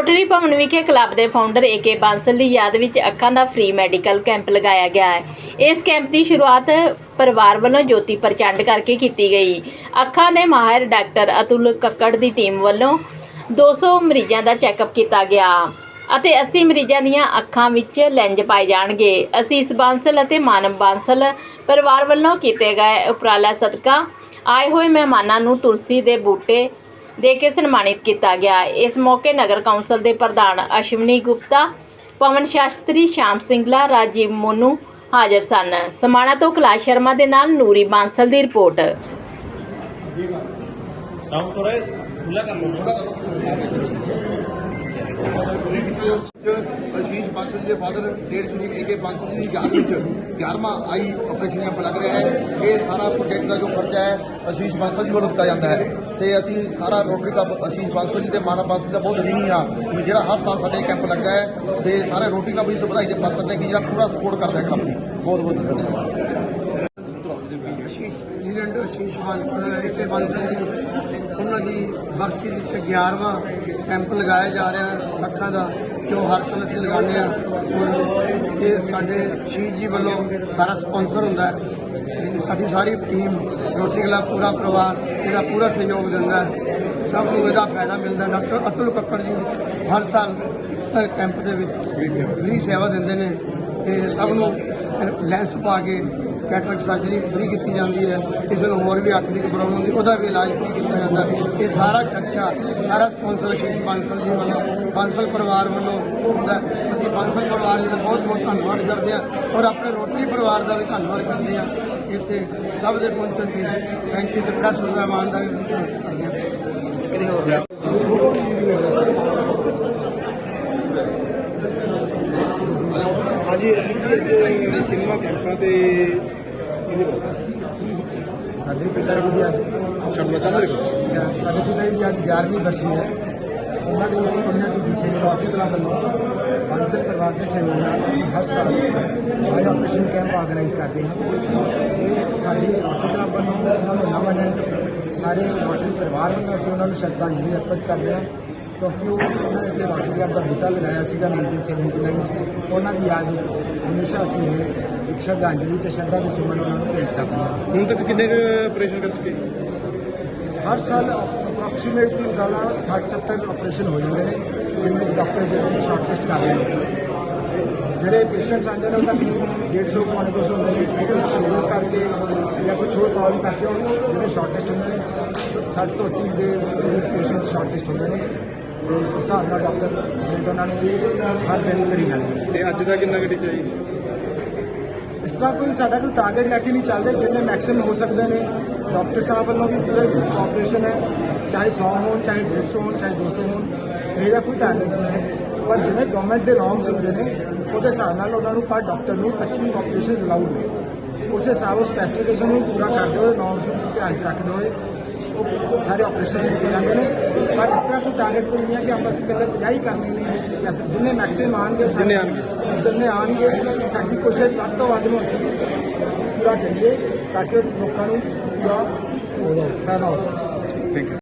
Rotary ਭਵਨ ਵਿਖੇ club ਦੇ founder ਏਕੇ ਬਾਂਸਲ ਦੀ ਯਾਦ ਵਿੱਚ ਅੱਖਾਂ ਦਾ ਫ੍ਰੀ ਮੈਡੀਕਲ ਕੈਂਪ ਲਗਾਇਆ ਗਿਆ ਹੈ। ਇਸ ਕੈਂਪ ਦੀ ਸ਼ੁਰੂਆਤ ਪਰਿਵਾਰ ਵੱਲੋਂ ਜੋਤੀ ਪ੍ਰਚੰਡ ਕਰਕੇ ਕੀਤੀ ਗਈ। ਅੱਖਾਂ ਦੇ ਮਾਹਿਰ ਡਾਕਟਰ ਅਤੁਲ ਕੱਕੜ ਦੀ ਟੀਮ ਵੱਲੋਂ 200 ਮਰੀਜ਼ਾਂ ਦਾ ਚੈੱਕਅਪ ਕੀਤਾ ਗਿਆ ਅਤੇ 80 ਮਰੀਜ਼ਾਂ ਦੀਆਂ ਅੱਖਾਂ ਵਿੱਚ ਲੈਂਜ ਪਾਏ ਜਾਣਗੇ। ਅਸੀਸ ਬਾਂਸਲ ਅਤੇ ਮਾਨਵ ਬਾਂਸਲ ਪਰਿਵਾਰ ਵੱਲੋਂ ਕੀਤੇ ਗਏ ਉਪਰਾਲਾ ਸਦਕਾ ਆਏ ਹੋਏ ਮਹਿਮਾਨਾਂ ਨੂੰ ਤੁਲਸੀ ਦੇ ਬੂਟੇ ਦੇ ਕੇ ਸਨਮਾਨਿਤ ਕੀਤਾ ਗਿਆ। ਇਸ ਮੌਕੇ ਨਗਰ ਕੌਂਸਲ ਦੇ ਪ੍ਰਧਾਨ ਅਸ਼ਵਨੀ ਗੁਪਤਾ ਪਵਨ ਸ਼ਾਸਤਰੀ ਸ਼ਾਮ ਸਿੰਘਲਾ ਰਾਜੀਵ ਮੋਨੂ ਹਾਜ਼ਰ ਸਨ। ਸਮਾਣਾ ਤੋਂ ਕੈਲਾਸ਼ ਸ਼ਰਮਾ ਦੇ ਨਾਲ ਨੂਰੀ ਬਾਂਸਲ ਦੀ ਰਿਪੋਰਟ। ਸਾਊਂਡ ਥੋੜਾ ਖੁੱਲਾ ਕਰ ਲਓ। ਅਸ਼ੀਸ਼ ਬਾਂਸਲ ਜੀ ਦੇ ਫਾਦਰ ਡੇਢ ਸ਼੍ਰੀ ਏਕੇ ਬਾਂਸਲ ਜੀ ਦੀ ਯਾਦ ਵਿੱਚ 11ਵਾਂ ਆਈ ਆਪਰੇਸ਼ਨ ਕੈਂਪ ਲੱਗ ਰਿਹਾ ਹੈ। ਇਹ ਸਾਰਾ ਪ੍ਰੋਜੈਕਟ ਦਾ ਜੋ ਖਰਚਾ ਹੈ, ਅਸ਼ੀਸ਼ ਬਾਂਸਲ ਜੀ ਵੱਲੋਂ ਦਿੱਤਾ ਜਾਂਦਾ ਹੈ। ਤੇ ਅਸੀਂ ਸਾਰਾ ਰੋਟਰੀ ਕਲੱਬ ਅਸ਼ੀਸ਼ ਬਾਂਸਲ ਜੀ ਤੇ ਮਾਨਾ ਬਾਂਸਲ ਦਾ ਬਹੁਤ ਰਿਣੀ ਆ ਜਿਹੜਾ ਹਰ ਸਾਲ ਸਾਡੇ ਕੈਂਪ ਲੱਗਦਾ ਹੈ ਤੇ ਸਾਰੇ ਰੋਟਰੀ ਕਲੱਬ ਇਸ ਵਧਾਈ ਦੇ ਪਾਤਰ ਨੇ ਕਿ ਜਿਹੜਾ ਪੂਰਾ ਸਪੋਰਟ ਕਰਦਾ ਹੈ ਕਲੱਬ ਦੀ। ਬਹੁਤ ਬਹੁਤ ਧੰਨਵਾਦ। ਆਸ਼ੀਸ਼ ਪ੍ਰੈਜ਼ੀਡੈਂਟ ਆਸ਼ੀਸ਼ ਬਾਂਸਲ ਏਕੇ ਬਾਂਸਲ ਜੀ, ਉਹਨਾਂ ਦੀ ਬਰਸੀ ਦੇ 11ਵਾਂ ਕੈਂਪ ਲਗਾਇਆ ਜਾ ਰਿਹਾ ਹੈ ਅੱਖਾਂ ਦਾ। ਜੋ ਹਰ ਸਾਲ ਅਸੀਂ ਲਗਾਉਂਦੇ ਹਾਂ? ਔਰ ਇਹ ਸਾਡੇ ਸ਼ਹੀਦ ਜੀ ਵੱਲੋਂ ਸਾਰਾ ਸਪਾਂਸਰ ਹੁੰਦਾ ਹੈ। ਸਾਡੀ ਸਾਰੀ ਟੀਮ ਰੋਟੀ ਕਲੱਬ ਪੂਰਾ ਪਰਿਵਾਰ ਇਹਦਾ ਪੂਰਾ ਸਹਿਯੋਗ ਦਿੰਦਾ ਹੈ। ਸਭ ਨੂੰ ਇਹਦਾ ਫਾਇਦਾ ਮਿਲਦਾ। ਡਾਕਟਰ ਅਤੁਲ ਕੱਕੜ ਜੀ ਹਰ ਸਾਲ ਇਸ ਤਰ੍ਹਾਂ ਕੈਂਪ ਦੇ ਵਿੱਚ ਫ੍ਰੀ ਸੇਵਾ। ਦਿੰਦੇ ਨੇ ਤੇ ਸਭ ਨੂੰ ਲੈਂਸ ਪਾ ਕੇ ਕੈਟਰਕ ਸਰਜਰੀ ਫ੍ਰੀ ਕੀਤੀ ਜਾਂਦੀ ਹੈ ਕਿਸੇ ਨੂੰ ਹੋਰ ਵੀ ਅੱਖ ਦੀ ਪ੍ਰੋਬਲਮ ਹੁੰਦੀ ਉਹਦਾ ਵੀ ਇਲਾਜ ਫ੍ਰੀ ਕੀਤਾ ਜਾਂਦਾ। ਇਹ ਸਾਰਾ ਖਰਚਾ ਸਾਰਾ ਸਪਾਂਸਰ ਸ਼੍ਰੀ ਬਾਂਸਲ ਜੀ ਵੱਲੋਂ ਬਾਂਸਲ ਪਰਿਵਾਰ ਵੱਲੋਂ ਹੁੰਦਾ। ਅਸੀਂ ਬਾਂਸਲ ਪਰਿਵਾਰ ਜੀ ਦਾ ਬਹੁਤ ਬਹੁਤ ਧੰਨਵਾਦ ਕਰਦੇ ਹਾਂ ਔਰ ਆਪਣੇ ਰੋਟਰੀ ਪਰਿਵਾਰ ਦਾ ਵੀ ਧੰਨਵਾਦ ਕਰਦੇ ਹਾਂ ਇੱਥੇ ਸਭ ਦੇ ਪਹੁੰਚਣ ਦੀ ਥੈਂਕ ਯੂ ਤੇ ਪ੍ਰੈਸ ਮਹਿਮਾਨ ਦਾ ਵੀ ਕਰਦੇ ਹਾਂ ਹਾਂਜੀ ਅਸੀਂ ਜੀ ਕਿੰਨਾ ਕੈਂਪਾਂ ਤੇ ਸਾਡੇ ਪਿਤਾ ਜੀ ਦੀ ਅੱਜ ਚੰਗਾ ਸਮਝ ਗਏ ਸਾਡੇ ਪਿਤਾ ਜੀ ਦੀ ਅੱਜ 11ਵੀਂ ਬਰਸੀ ਹੈ। ਉਹਨਾਂ ਦੇ ਉਸ ਪੁੰਨਿਆ ਦੀ ਦਿੱਤੀ ਰੋਟੀ ਕਲੱਬ ਵੱਲੋਂ ਬਾਂਸਲ ਪਰਿਵਾਰ ਦੇ ਸਹਿਯੋਗ ਨਾਲ ਅਸੀਂ ਹਰ ਸਾਲ ਆਈ ਆਪਰੇਸ਼ਨ ਕੈਂਪ ਆਰਗੇਨਾਈਜ਼ ਕਰਦੇ ਹਾਂ। ਇਹ ਸਾਡੀ ਰੋਟੀ ਕਲੱਬ ਵੱਲੋਂ ਉਹਨਾਂ ਨੂੰ ਨਾ ਮੰਨਣ ਸਾਰੇ ਰੋਟਰੀ ਪਰਿਵਾਰ ਵੱਲੋਂ ਅਸੀਂ ਉਹਨਾਂ ਨੂੰ ਸ਼ਰਧਾਂਜਲੀ ਅਰਪਿਤ ਕਰਦੇ ਹਾਂ। ਕਿਉਂਕਿ ਉਹ ਉਹਨਾਂ ਨੇ ਇੱਥੇ ਕਲੱਬ ਦਾ ਬੂਟਾ ਲਗਾਇਆ ਸੀਗਾ 1979 ਚ। ਉਹਨਾਂ ਦੀ ਯਾਦ ਵਿੱਚ ਹਮੇਸ਼ਾ ਅਸੀਂ ਇਹ ਇੱਕ ਸ਼ਰਧਾਂਜਲੀ ਤੇ ਸ਼ਰਧਾ ਦੇ ਸੁਮਨ ਉਹਨਾਂ ਨੂੰ ਭੇਟ ਕਰਦੇ ਹਾਂ। ਹੁਣ ਤੱਕ ਕਿੰਨੇ ਕੁ ਆਪਰੇਸ਼ਨ ਕਰ ਚੁੱਕੇ? ਹਰ ਸਾਲ ਅਪਰੋਕਸੀਮੇਟਲੀ ਗਾਲਾ 60 70 ਆਪਰੇਸ਼ਨ ਹੋ ਜਾਂਦੇ ਨੇ ਜਿਵੇਂ ਡਾਕਟਰ ਜਿਹੜੇ ਸ਼ਾਰਟ ਲਿਸਟ ਕਰਦੇ ਨੇ। ਜਿਹੜੇ ਪੇਸ਼ੈਂਟਸ ਆਉਂਦੇ ਨੇ ਉਹਨਾਂ ਦੀ 150 ਪੌਣੇ 200 ਹੁੰਦੇ ਨੇ। ਕੁਝ ਸ਼ੂਗਰ ਕਰਕੇ ਜਾਂ ਕੁਝ ਹੋਰ ਪ੍ਰੋਬਲਮ ਕਰਕੇ ਉਹ ਜਿਹੜੇ ਸ਼ਾਰਟ ਲਿਸਟ ਹੁੰਦੇ ਨੇ 60 ਤੋਂ 80 ਦੇ ਪੇਸ਼ੈਂਟਸ ਸ਼ਾਰਟ ਲਿਸਟ ਹੁੰਦੇ ਨੇ। ਤੇ ਉਸ ਹਿਸਾਬ ਨਾਲ ਡਾਕਟਰ ਰੇਟ ਉਹਨਾਂ ਨੂੰ ਹਰ ਦਿਨ ਕਰੀ ਜਾਂਦੇ ਨੇ। ਤੇ ਅੱਜ ਦਾ ਕਿੰਨਾ ਗੱਡੀ ਚਾਹੀਦੀ ਇਸ ਤਰ੍ਹਾਂ ਕੋਈ ਸਾਡਾ ਕੋਈ ਟਾਰਗੇਟ ਲੈ ਕੇ ਨਹੀਂ ਚੱਲਦੇ ਜਿੰਨੇ ਮੈਕਸਿਮਮ ਹੋ ਸਕਦੇ ਨੇ। ਡਾਕਟਰ ਸਾਹਿਬ ਵੱਲੋਂ ਵੀ ਪੂਰੇ ਆਪਰੇਸ਼ਨ ਹੈ ਚਾਹੇ 100 ਹੋਣ ਚਾਹੇ 150 ਹੋਣ ਚਾਹੇ 200 ਹੋਣ। ਇਹਦਾ ਕੋਈ ਟਾਰਗੇਟ ਨਹੀਂ ਹੈ। ਪਰ ਜਿਵੇਂ ਗਵਰਨਮੈਂਟ ਦੇ ਨੋਰਮਸ ਹੁੰਦੇ ਨੇ ਉਹਦੇ ਹਿਸਾਬ ਨਾਲ ਉਹਨਾਂ ਨੂੰ ਪਰ ਡਾਕਟਰ ਨੂੰ 25 ਆਪਰੇਸ਼ਨਸ ਅਲਾਉਡ ਨੇ। ਉਸ ਹਿਸਾਬ ਉਹ ਸਪੈਸੀਫਿਕੇਸ਼ਨ ਨੂੰ ਪੂਰਾ ਕਰਦੇ ਹੋਏ ਨੋਰਮਸ ਨੂੰ ਧਿਆਨ 'ਚ ਰੱਖਦੇ ਹੋਏ ਉਹ ਸਾਰੇ ਆਪਰੇਸ਼ਨਸ ਕੀਤੇ ਜਾਂਦੇ ਨੇ। ਪਰ ਇਸ ਤਰ੍ਹਾਂ ਕੋਈ ਟਾਰਗੇਟ ਕੋਈ ਨਹੀਂ ਹੈ ਕਿ ਆਪਾਂ ਇਕੱਲੇ 50 ਹੀ ਕਰਨੇ ਨੇ ਜਾਂ ਜਿੰਨੇ ਮੈਕਸਿਮਮ ਆਣਗੇ ਜਿੰਨੇ ਆਉਣਗੇ। ਜਿੰਨੇ ਆਣਗੇ ਸਾਡੀ ਕੋਸ਼ਿਸ਼ ਵੱਧ ਤੋਂ ਵੱਧ ਨੂੰ ਅਸੀਂ ਪੂਰਾ ਕਰੀਏ ਤਾਂ ਕਿ ਲੋਕਾਂ ਨੂੰ ਪੂਰਾ ਫਾਇਦਾ ਹੋਵੇ। Thank you